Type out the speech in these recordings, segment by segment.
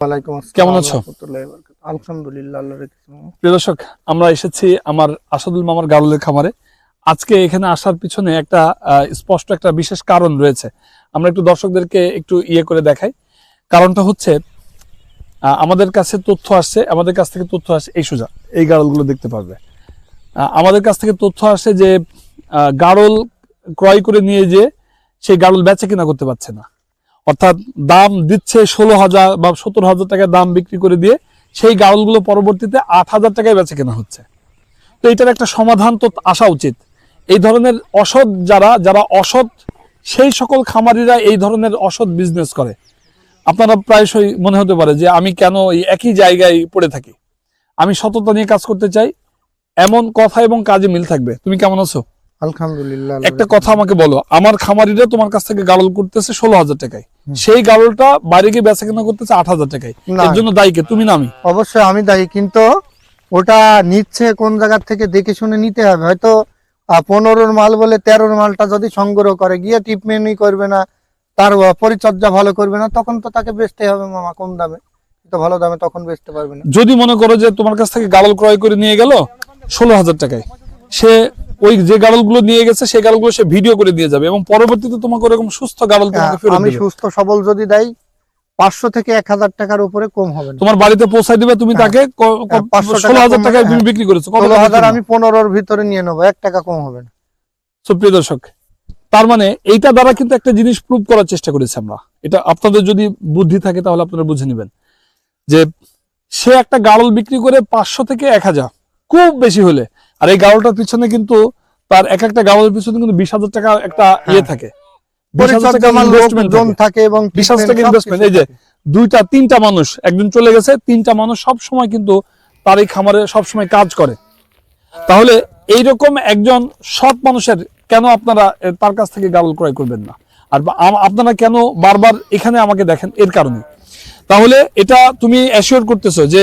ওয়ালাইকুম আসসালাম কেমন আছো? রহমতুল্লাহি ওয়া বারাকাতুহু। আলহামদুলিল্লাহ প্রিয় দর্শক আমরা এসেছি আমার আসাদুল মামার গারুলের খামারে। আজকে এখানে আসার পিছনে একটা আহ, স্পষ্ট একটা বিশেষ কারণ রয়েছে। আমরা একটু দর্শকদেরকে একটু ইয়ে করে দেখাই। কারণটা হচ্ছে আমাদের কাছে তথ্য আসছে আমাদের কাছ থেকে তথ্য আসছে এই সোজা এই গাড়লগুলো দেখতে পারবে। আমাদের কাছ থেকে তথ্য আসছে যে গাড়ল ক্রয় করে নিয়ে যে সেই গাড়ল বেচে কিনা করতে পারছে না। অর্থাৎ দাম দিচ্ছে ষোলো হাজার বা সত্তর হাজার টাকায় দাম বিক্রি করে দিয়ে সেই গাড়লগুলো পরবর্তীতে আট হাজার টাকায় বেচে কেনা হচ্ছে। তো এটার একটা সমাধান তো আসা উচিত। এই ধরনের অসৎ যারা যারা অসৎ সেই সকল খামারিরা এই ধরনের অসৎ বিজনেস করে। আপনারা প্রায়শই মনে হতে পারে যে আমি কেন এই একই জায়গায় পড়ে থাকি? আমি সততা নিয়ে কাজ করতে চাই এমন কথা এবং কাজে মিল থাকবে। তুমি কেমন আছো? আলহামদুলিল্লাহ একটা কথা আমাকে বলো আমার খামারিরা তোমার কাছ থেকে গাড়ল করতেছে ষোলো হাজার টাকায়। সেই গাড়লটা বাইরে গিয়ে বেচা কেনা করতেছে আট হাজার টাকায়। এর জন্য দায়ী কে? তুমি না আমি। অবশ্যই আমি দায়ী কিন্তু ওটা নিচ্ছে কোন জায়গা থেকে দেখে শুনে নিতে হবে। হয়তো পনেরোর মাল বলে তেরোর মালটা যদি সংগ্রহ করে গিয়ে ট্রিটমেন্টই করবে না তার পরিচর্যা ভালো করবে না তখন তো তাকে বেচতে হবে মামা কম দামে। তো ভালো দামে তখন বেচতে পারবে না। যদি মনে করো যে তোমার কাছ থেকে গাড়ল ক্রয় করে নিয়ে গেল ষোলো হাজার টাকায়। সে ওই যে গাড়লগুলো নিয়ে গেছে সেই গাড়লগুলো সে ভিডিও করে দিয়ে যাবে এবং পরবর্তীতে তোমাকে ওরকম সুস্থ গাড়ল তোমাকে হ্যাঁ, ফেরত আমি সুস্থ সবল যদি দেয় পাঁচশো থেকে এক হাজার টাকার উপরে কম হবে না তোমার বাড়িতে পৌঁছায় দিবে তুমি হ্যাঁ। তাকে হ্যাঁ, 500 টাকা ষোলো হাজার টাকায় তুমি। বিক্রি করেছ ষোলো হাজার? আমি পনেরোর ভিতরে নিয়ে নেব এক টাকা কম হবে না সুপ্রিয় দর্শক তার মানে এইটা দ্বারা কিন্তু একটা জিনিস প্রুভ করার চেষ্টা করেছি আমরা এটা আপনাদের যদি বুদ্ধি থাকে তাহলে আপনারা বুঝে নেবেন যে সে একটা গাড়ল বিক্রি করে পাঁচশো থেকে এক হাজার খুব বেশি হলে আর এই গাড়লটার পিছনে কিন্তু তার এক একটা গাড়লের পিছনে কিন্তু বিশ হাজার টাকা একটা ইয়ে থাকে। এবং বিশ হাজার টাকা treatment এই যে দুইটা তিনটা মানুষ একজন চলে গেছে তিনটা মানুষ সব সময় কিন্তু তার এই খামারে সব সময় কাজ করে। তাহলে এইরকম একজন সৎ মানুষের কেন আপনারা তার কাছ থেকে গাড়ল ক্রয় করবেন না? আর আপনারা কেন বারবার এখানে আমাকে দেখেন? এর কারণে। তাহলে এটা তুমি অ্যাসিওর করতেছো যে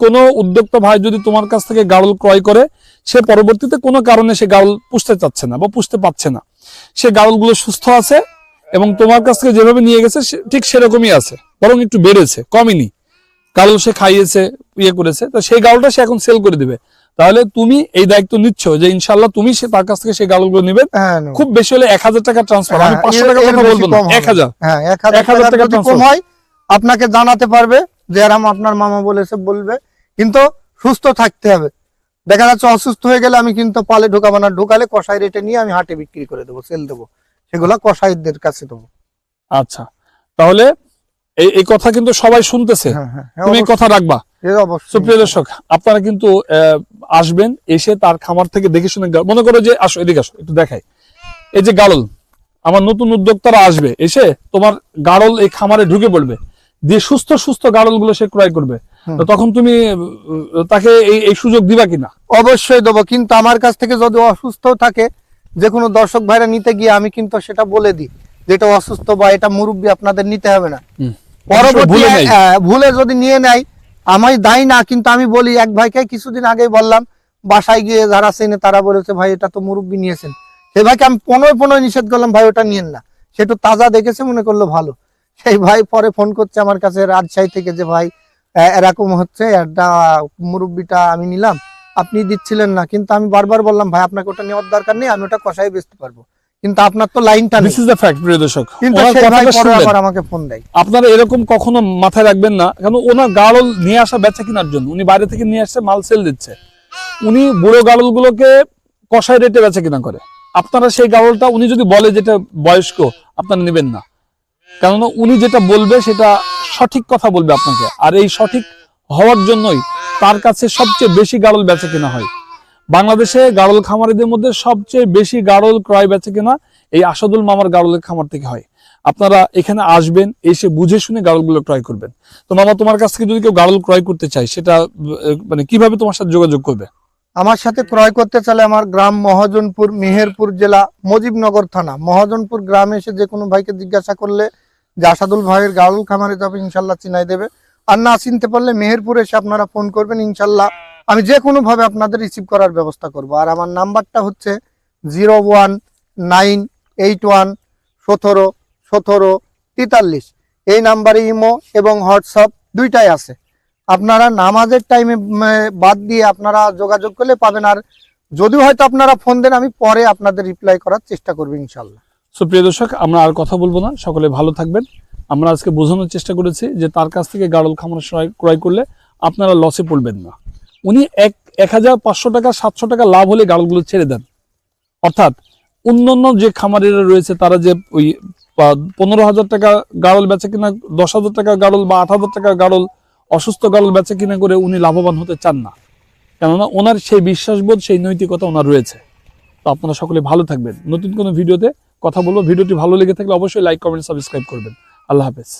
কোনো উদ্যোক্তা ভাই যদি তোমার কাছ থেকে গাড়ল ক্রয় করে সে পরবর্তীতে কোনো কারণে সে গাড়ল পুষতে চাচ্ছে না বা পুষতে পারছে না। সে গাড়লগুলো সুস্থ আছে এবং তোমার কাছ থেকে যেভাবে নিয়ে গেছে ঠিক সেরকমই আছে বরং একটু বেড়েছে কমেনি। গাড়ল সে খাইয়েছে ইয়ে করেছে তো সেই গাড়লটা সে এখন সেল করে দিবে। তাহলে তুমি এই দায়িত্ব নিচ্ছ যে ইনশাল্লাহ তুমি সে তার কাছ থেকে সেই গাড়লগুলো নেবে। হ্যাঁ, খুব বেশি হলে এক হাজার টাকা ট্রান্সফার আমি হ্যাঁ, পাঁচশো টাকা কথা বলব না। এক হাজার। হ্যাঁ এক হাজার টাকা হয় আপনাকে জানাতে পারবে। যে এরম আপনার মামা বলেছে বলবে কিন্তু সুস্থ থাকতে হবে। দেখা যাচ্ছে অসুস্থ হয়ে গেলে আমি কিন্তু পালে ঢোকাবো না ঢোকালে কষাই রেটে নিয়ে আমি হাটে বিক্রি করে দেবো সেল দেবো। সেগুলা কষাইদের কাছে দেবো। আচ্ছা তাহলে এই এই কথা কিন্তু সবাই শুনতেছে। হ্যাঁ হ্যাঁ হ্যাঁ, তুমি কথা রাখবা। সুপ্রিয় দর্শক আপনারা কিন্তু আসবেন এসে তার খামার থেকে দেখে শুনে মনে করো যে আসো এদিকে আসো একটু দেখাই। এই যে গাড়ল আমার নতুন উদ্যোক্তারা আসবে এসে তোমার গাড়ল এই খামারে ঢুকে পড়বে। দিয়ে সুস্থ সুস্থ গাড়লগুলো সে ক্রয় করবে। তখন তুমি তাকে এই সুযোগ দিবা কিনা? অবশ্যই দেবো কিন্তু আমার কাছ থেকে যদি অসুস্থ থাকে যে কোনো দর্শক ভাইরা নিতে গিয়ে আমি কিন্তু সেটা বলে দিই যেটা অসুস্থ বা এটা মুরব্বী আপনাদের নিতে হবে না। পরবর্তী ভুলে যদি নিয়ে নেয় আমি দায়ী না কিন্তু আমি বলি এক ভাইকে কিছুদিন আগেই বললাম বাসায় গিয়ে যারা চেনে তারা বলেছে ভাই এটা তো মুরব্বী নিয়েছেন। সে ভাইকে আমি পনেরো পনেরো নিষেধ করলাম ভাই ওটা নিয়েন না। সে তাজা দেখেছে মনে করল ভালো। সেই ভাই পরে ফোন করছে আমার কাছে রাজশাহী থেকে যে ভাই এরকম হচ্ছে একটা মুরব্বিটা আমি নিলাম। আপনি দিচ্ছিলেন না কিন্তু আমি বারবার বললাম ভাই আপনাকে ওটা নেওয়ার দরকার নেই আমি ওটা কষাই বেচতে পারব। কিন্তু আপনার তো লাইনটা দিস ইজ দ্য ফ্যাক্ট প্রিয় দর্শক। কিন্তু। আবার আমাকে ফোন দেয়। আপনারা এরকম কখনো মাথায় রাখবেন না কারণ ওনার গাড়ল নিয়ে আসা বেচা কেনার জন্য। উনি বাইরে থেকে নিয়ে আসছে মাল সেল দিচ্ছে। উনি বুড়ো গাড়ল গুলোকে কষাই রেটে বেচা কিনা করে। আপনারা সেই গাড়লটা উনি যদি বলে যেটা বয়স্ক আপনারা নেবেন না। কেননা উনি যেটা বলবে সেটা সঠিক কথা বলবে আপনাকে। আর এই সঠিক হওয়ার জন্যই তার কাছে সবচেয়ে বেশি গাড়ল বেচা কেনা হয়। বাংলাদেশে গাড়ল খামারিদের মধ্যে সবচেয়ে বেশি গাড়ল ক্রয় বেচা কেনা এই আসাদুল মামার গাড়লের খামার থেকে হয়। আপনারা এখানে আসবেন, এসে বুঝে শুনে গাড়লগুলো ক্রয় করবেন। তো মামা, তোমার কাছ থেকে যদি কেউ গাড়ল ক্রয় করতে চায়, সেটা মানে কীভাবে তোমার সাথে যোগাযোগ করবে? আমার সাথে ক্রয় করতে চাইলে আমার গ্রাম মহাজনপুর, মেহেরপুর জেলা, মজিবনগর থানা। মহাজনপুর গ্রামে এসে যে কোনো ভাইকে জিজ্ঞাসা করলে যে আসাদুল ভাইয়ের গাড়ুল খামারে যাবে, ইনশাল্লাহ চিনাই দেবে। আর না চিনতে পারলে মেহেরপুর এসে আপনারা ফোন করবেন, ইনশাল্লাহ। আমি যে কোনো ভাবে আপনাদের রিসিভ করার ব্যবস্থা করব। আর আমার নাম্বারটা হচ্ছে zero one nine eight one সতেরো সতেরো, তেতাল্লিশ। এই নাম্বারে ইমো এবং হোয়াটসঅ্যাপ দুইটাই আছে। আপনারা নামাজের টাইমে বাদ দিয়ে আপনারা যোগাযোগ করলে পাবেন। আর যদিও হয়তো আপনারা ফোন দেন, আমি পরে আপনাদের রিপ্লাই করার চেষ্টা করব, ইনশাল্লাহ। সুপ্রিয় দর্শক, আমরা আর কথা বলব না। সকলে ভালো থাকবেন। আমরা আজকে বোঝানোর চেষ্টা করেছি যে তার কাছ থেকে গাড়ল খামার ক্রয় করলে আপনারা লসে পড়বেন না। উনি এক এক হাজার পাঁচশো টাকা, সাতশো টাকা লাভ হলে গাড়লগুলো ছেড়ে দেন। অর্থাৎ অন্যান্য যে খামারিরা রয়েছে, তারা যে ওই পনেরো হাজার টাকা গাড়ল বেচে কিনা, দশ হাজার টাকা গাড়ল বা আট হাজার টাকা গাড়ল, অসুস্থ গাড়ল বেচে কিনা করে উনি লাভবান হতে চান না। কেননা ওনার সেই বিশ্বাসবোধ, সেই নৈতিকতা ওনার রয়েছে। তো আপনারা সকলে ভালো থাকবেন। নতুন কোনো ভিডিওতে কথা বলব। ভিডিওটি ভালো লেগে থাকলে অবশ্যই লাইক কমেন্ট সাবস্ক্রাইব করবেন। আল্লাহ হাফেজ।